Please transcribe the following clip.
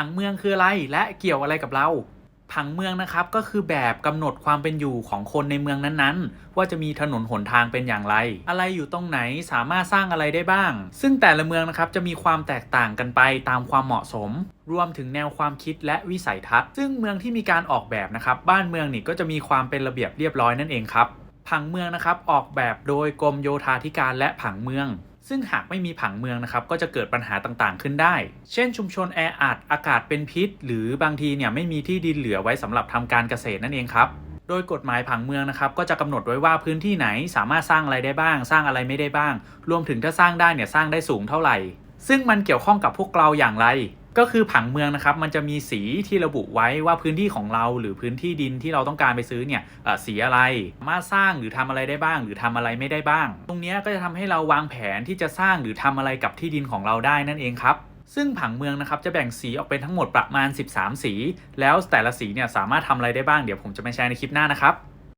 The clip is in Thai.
ผังเมืองคืออะไรและเกี่ยวอะไรกับเรา ผังเมืองนะครับก็คือแบบกำหนดความเป็นอยู่ของคนในเมืองนั้นๆ ว่าจะมีถนนหนทางเป็นอย่างไร อะไรอยู่ตรงไหนสามารถสร้างอะไรได้บ้าง ซึ่งแต่ละเมืองนะครับจะมีความแตกต่างกันไปตามความเหมาะสม รวมถึงแนวความคิดและวิสัยทัศน์ ซึ่งเมืองที่มีการออกแบบนะครับบ้านเมืองนี่ก็จะมีความเป็นระเบียบเรียบร้อยนั่นเองครับ ผังเมืองนะครับออกแบบโดยกรมโยธาธิการและผังเมือง ซึ่งหากไม่มีผังเมืองนะครับก็จะเกิดปัญหาต่างๆ ขึ้นได้ เช่น ชุมชนแออัดอากาศเป็นพิษ หรือบางทีเนี่ยไม่มีที่ดินเหลือไว้สำหรับทำการเกษตรนั่นเองครับโดยกฎหมายผังเมืองนะครับก็จะกำหนดไว้ว่าพื้นที่ไหนสามารถสร้างอะไรได้บ้าง สร้างอะไรไม่ได้บ้าง รวมถึงถ้าสร้างได้เนี่ยสร้างได้สูงเท่าไหร่ ซึ่งมันเกี่ยวข้องกับพวกเราอย่างไร ก็คือผังเมืองนะครับมันจะมีสีที่ระบุไว้ว่าพื้นที่ของเราหรือพื้นที่ดินที่เราต้องการไปซื้อเนี่ยสีอะไรมาสร้างหรือทำอะไรได้บ้าง หรือทำอะไรไม่ได้บ้าง ตรงนี้ก็จะทำให้เราวางแผนที่จะสร้างหรือทำอะไรกับที่ดินของเราได้นั่นเองครับซึ่งผังเมืองนะครับจะแบ่งสีออกเป็นทั้งหมดประมาณ 13 สี แล้วแต่ละสีเนี่ยสามารถทำอะไรได้บ้างเดี๋ยวผมจะมาแชร์ในคลิปหน้านะครับ